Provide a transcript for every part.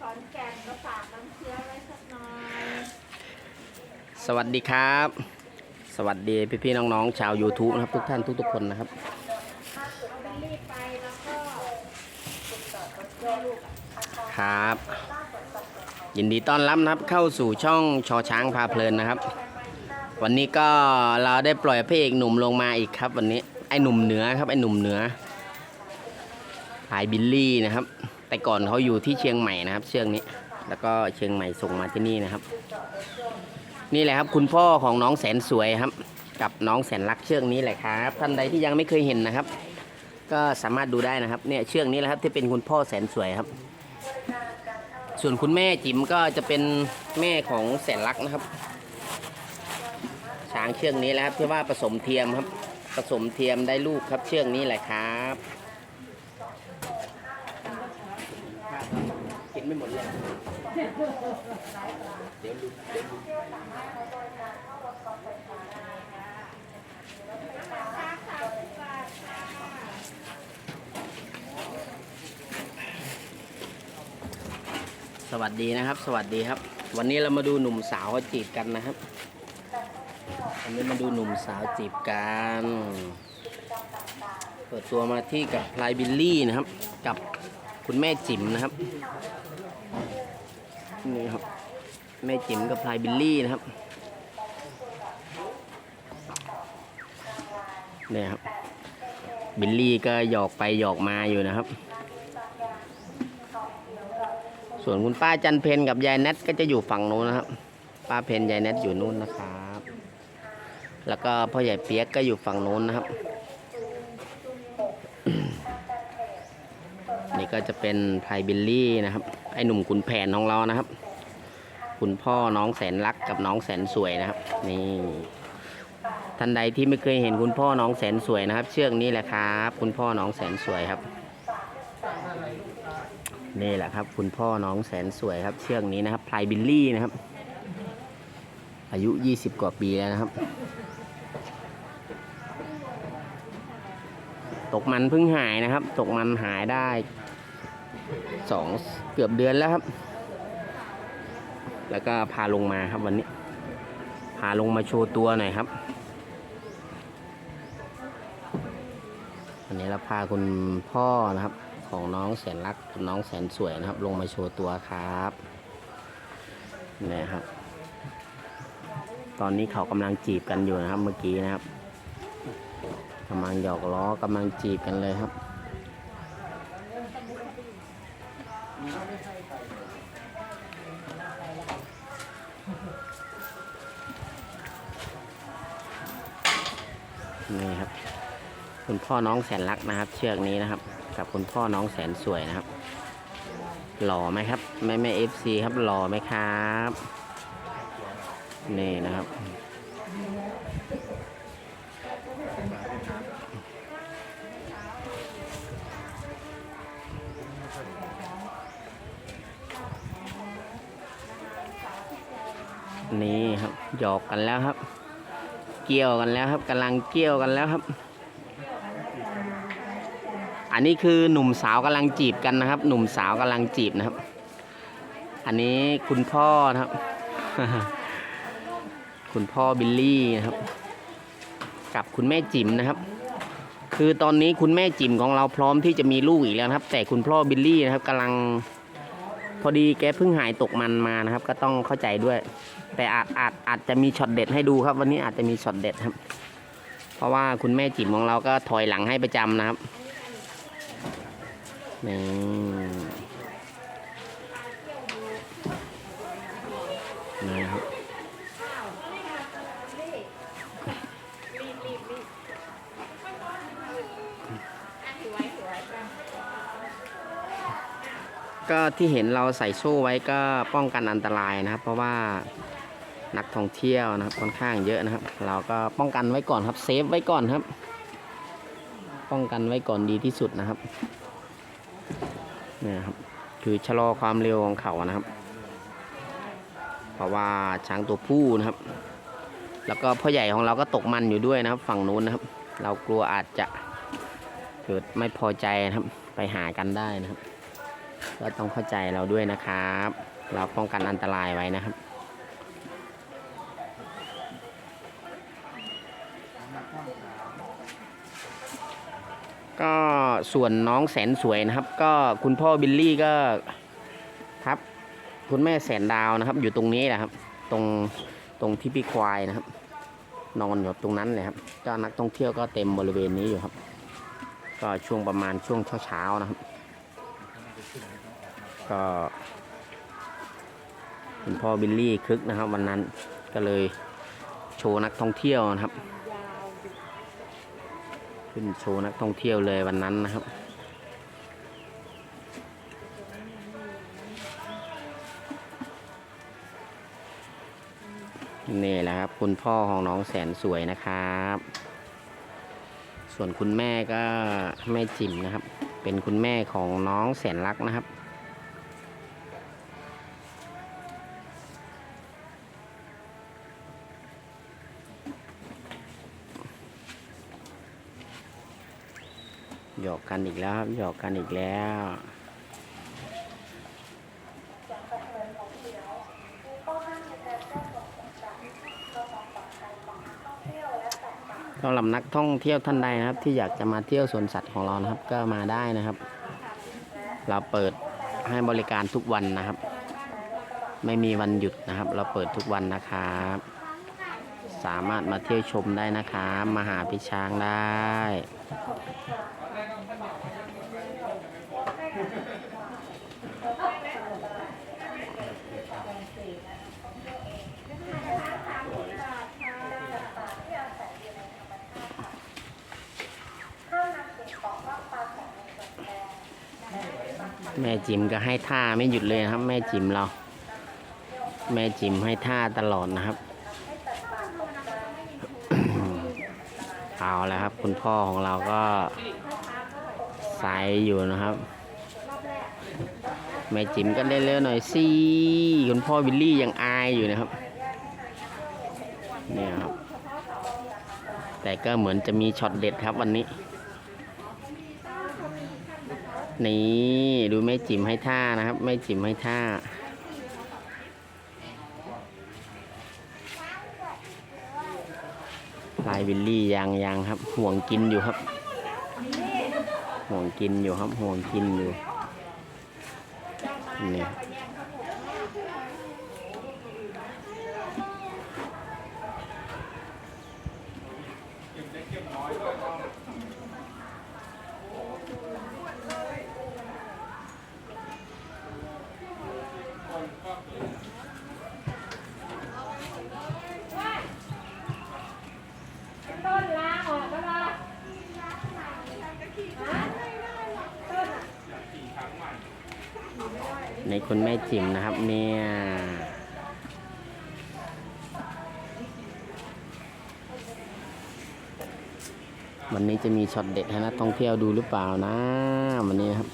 ขอนแก่นก็ฝากน้ำเชื้อไว้สักหน่อย สวัสดีครับ สวัสดีพี่ๆน้องๆชาว YouTube นะครับ ทุกท่านทุกๆคนนะครับเอาไปรีบไปแล้วก็ครับ ยินดีต้อนรับนะครับเข้าสู่ช่องชอช้างพาเพลินนะครับ วันนี้ก็เราได้ปล่อยพระเอกหนุ่มลงมาอีกครับ วันนี้ไอ้หนุ่มเหนือครับไอ้หนุ่มเหนือพายบิลลี่นะครับ แต่ก่อนเขาอยู่ที่เชียงใหม่นะครับ เชือกนี้ แล้วก็เชียงใหม่ส่งมาที่นี่นะครับ นี่แหละครับ คุณพ่อของน้องแสนสวยครับ กับน้องแสนรักเชือกนี้แหละครับ ท่านใดที่ยังไม่เคยเห็นนะครับ ก็สามารถดูได้นะครับ เนี่ยเชือกนี้แหละครับที่เป็นคุณพ่อแสนสวยครับ ส่วนคุณแม่จิ๋มก็จะเป็นแม่ของแสนรักนะครับ ช้างเชือกนี้แหละครับที่ว่าผสมเทียมครับ ผสมเทียมได้ลูกครับเชือกนี้แหละครับกิน ไม่หมดเลยเดี๋ยวดูเดี๋ยวดูสวัสดีนะครับ สวัสดีครับ วันนี้เรามาดูหนุ่มสาวขจีบกันนะครับวันนี้มาดูหนุ่มสาวจีบกันเปิดตัวมาที่กับพลายบิลลี่นะครับ กับคุณแม่จิ๋มนะครับ นี่ครับ แม่จิ๋มกับพลายบิลลี่นะครับเนี่ยครับ บิลลี่ก็หยอกไปหยอกมาอยู่นะครับ ส่วนคุณป้าจันเพนกับยายแนทก็จะอยู่ฝั่งนู้นนะครับ ป้าเพนยายแนทอยู่นู้นนะครับ แล้วก็พ่อใหญ่เปียกก็อยู่ฝั่งนู้นนะครับ นี่ก็จะเป็นไพรบิลลี่นะครับ ไอหนุ่มขุนแผนของเรานะครับ คุณพ่อน้องแสนรักกับน้องแสนสวยนะครับ นี่ท่านใดที่ไม่เคยเห็นคุณพ่อน้องแสนสวยนะครับ เชือกนี้แหละครับ คุณพ่อน้องแสนสวยครับ นี่แหละครับ คุณพ่อน้องแสนสวยครับ เชือกนี้นะครับไพลายบิลลี่นะครับ อายุ 20 กว่าปีแล้วนะครับ ตกมันเพิ่งหายนะครับ ตกมันหายได้ สองเกือบเดือนแล้วครับ แล้วก็พาลงมาครับวันนี้ พาลงมาโชว์ตัวหน่อยครับ วันนี้เราพาคุณพ่อนะครับ ของน้องแสนรักกับน้องแสนสวยนะครับ ลงมาโชว์ตัวครับนี่ครับ ตอนนี้เขากำลังจีบกันอยู่นะครับเมื่อกี้นะครับกำลังหยอกล้อกำลังจีบกันเลยครับ พ่อน้องแสนรักนะครับ เชือกนี้นะครับ กับคุณพ่อน้องแสนสวยนะครับ หล่อไหมครับแม่แม่เอฟซีครับหล่อไหมครับนี่นะครับ นี่ครับหยอกกันแล้วครับ เกี่ยวกันแล้วครับกำลังเกี่ยวกันแล้วครับ อันนี้คือหนุ่มสาวกำลังจีบกันนะครับ หนุ่มสาวกำลังจีบนะครับ อันนี้คุณพ่อนะครับ คุณพ่อบิลลี่นะครับ กับคุณแม่จิ๋มนะครับ คือตอนนี้คุณแม่จิ๋มของเราพร้อมที่จะมีลูกอีกแล้วครับ แต่คุณพ่อบิลลี่นะครับกำลัง พอดีแกเพิ่งหายตกมันมานะครับ ก็ต้องเข้าใจด้วย แต่อาจอาจอาจจะมีช็อตเด็ดให้ดูครับ วันนี้อาจจะมีช็อตเด็ดครับ เพราะว่าคุณแม่จิ๋มของเราก็ถอยหลังให้ประจำนะครับ นี่นะครับก็ที่เห็นเราใส่โซ่ไว้ก็ป้องกันอันตรายนะครับ เพราะว่านักท่องเที่ยวนะครับค่อนข้างเยอะนะครับ เราก็ป้องกันไว้ก่อนครับเซฟไว้ก่อนครับ ป้องกันไว้ก่อนดีที่สุดนะครับ เนี่ยครับ คือชะลอความเร็วของเขานะครับ เพราะว่าช้างตัวผู้นะครับ แล้วก็พ่อใหญ่ของเราก็ตกมันอยู่ด้วยนะครับ ฝั่งนู้นนะครับ เรากลัวอาจจะเกิดไม่พอใจนะครับ ไปหากันได้นะครับ ก็ต้องเข้าใจเราด้วยนะครับ เราป้องกันอันตรายไว้นะครับ ก็ส่วนน้องแสนสวยนะครับ ก็คุณพ่อบิลลี่ก็ครับ คุณแม่แสนดาวนะครับ อยู่ตรงนี้แหละครับ ตรงตรงที่พี่ควายนะครับ นอนอยู่ตรงนั้นเลยครับก็นักท่องเที่ยวก็เต็มบริเวณนี้อยู่ครับ ก็ช่วงประมาณช่วงเช้าๆนะครับ ก็คุณพ่อบิลลี่คึกนะครับ วันนั้นก็เลยโชว์นักท่องเที่ยวนะครับ ขึ้นโชว์นักท่องเที่ยวเลยวันนั้นนะครับ นี่แหละครับ คุณพ่อของน้องแสนสวยนะครับ ส่วนคุณแม่ก็แม่จิ๋มนะครับ เป็นคุณแม่ของน้องแสนรักนะครับ หยอกกันอีกแล้วครับหยอกกันอีกแล้วสำหรับนักท่องเที่ยวท่านใดนะครับ ที่อยากจะมาเที่ยวสวนสัตว์ของเรานะครับ ก็มาได้นะครับ เราเปิดให้บริการทุกวันนะครับ ไม่มีวันหยุดนะครับ เราเปิดทุกวันนะครับ สามารถมาเที่ยวชมได้นะครับมาหาพี่ช้างได้ แม่จิมก็ให้ท่าไม่หยุดเลยนะครับ แม่จิมเรา แม่จิมให้ท่าตลอดนะครับ เอาแล้วครับ คุณพ่อของเราก็ใส่อยู่นะครับ แม่จิมก็เร็วหน่อยสิคุณพ่อวิลลี่ยังอายอยู่นะครับเนี่ยครับแต่ก็เหมือนจะมีช็อตเด็ดครับวันนี้ นี่ดูแม่จิ๋มให้ท่านะครับแม่จิ๋มให้ท่า ลายวิลลี่ยังยังครับ ห่วงกินอยู่ครับ ห่วงกินอยู่ครับ ห่วงกินอยู่นลาออกก็รอฮะต้นอะ ในคุณแม่จิ๋มนะครับ เนี่ยวันนี้จะมีช็อตเด็ดให้นักท่องเที่ยวดูหรือเปล่านะวันนี้ครับ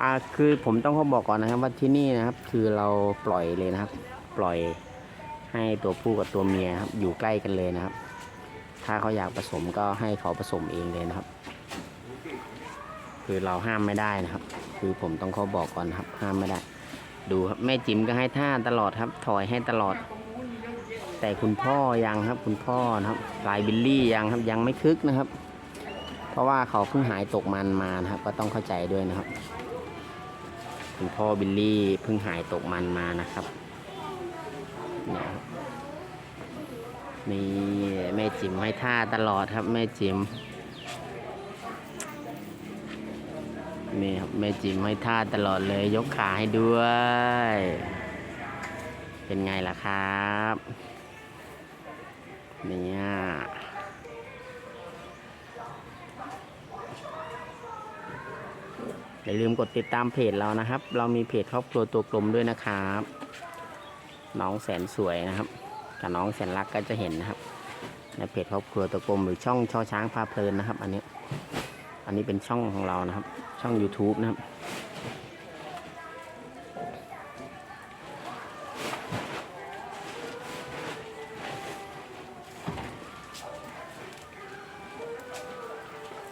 อ่าคือผมต้องขอบอกก่อนนะครับว่าที่นี่นะครับ คือเราปล่อยเลยนะครับ ปล่อยให้ตัวผู้กับตัวเมียครับ อยู่ใกล้กันเลยนะครับ ถ้าเขาอยากผสมก็ให้เขาผสมเองเลยนะครับ คือเราห้ามไม่ได้นะครับ คือผมต้องขอบอกก่อนครับห้ามไม่ได้ ดูครับแม่จิ๋มก็ให้ท่าตลอดครับ ถอยให้ตลอด แต่คุณพ่อยังครับ คุณพ่อนะครับลายบิลลี่ยังครับยังไม่คึกนะครับ เพราะว่าเขาเพิ่งหายตกมันมานะครับ ก็ต้องเข้าใจด้วยนะครับ คุณพ่อบิลลี่เพิ่งหายตกมันมานะครับเนี่ยครับนี่แม่จิ๋มให้ท่าตลอดครับแม่จิ๋ม นี่ครับแม่จิมให้ท่าตลอดเลยยกขาให้ด้วย เป็นไงล่ะครับเนี่ยอย่าลืมกดติดตามเพจเรานะครับ เรามีเพจครอบครัวตัวกลมด้วยนะครับ น้องแสนสวยนะครับกับน้องแสนรักก็จะเห็นนะครับ ในเพจครอบครัวตัวกลมหรือช่องช่อช้างพาเพลินนะครับ อันนี้ อันนี้เป็นช่องของเรานะครับ ช่อง YouTube นะครับ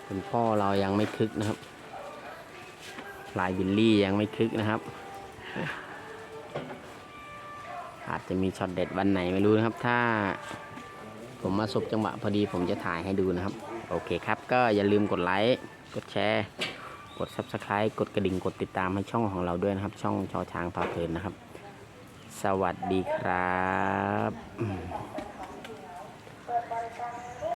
คุณพ่อเรายังไม่คึกนะครับลายบิลลี่ยังไม่คึกนะครับ อาจจะมีช็อตเด็ดวันไหนไม่รู้นะครับ ถ้าผมมาสบจังหวะพอดีผมจะถ่ายให้ดูนะครับ โอเคครับ ก็อย่าลืมกดไลค์ กดแชร์ กด Subscribe กดกระดิ่งกดติดตามให้ช่องของเราด้วยนะครับ ช่องชอช้างพาเพลินนะครับ สวัสดีครับ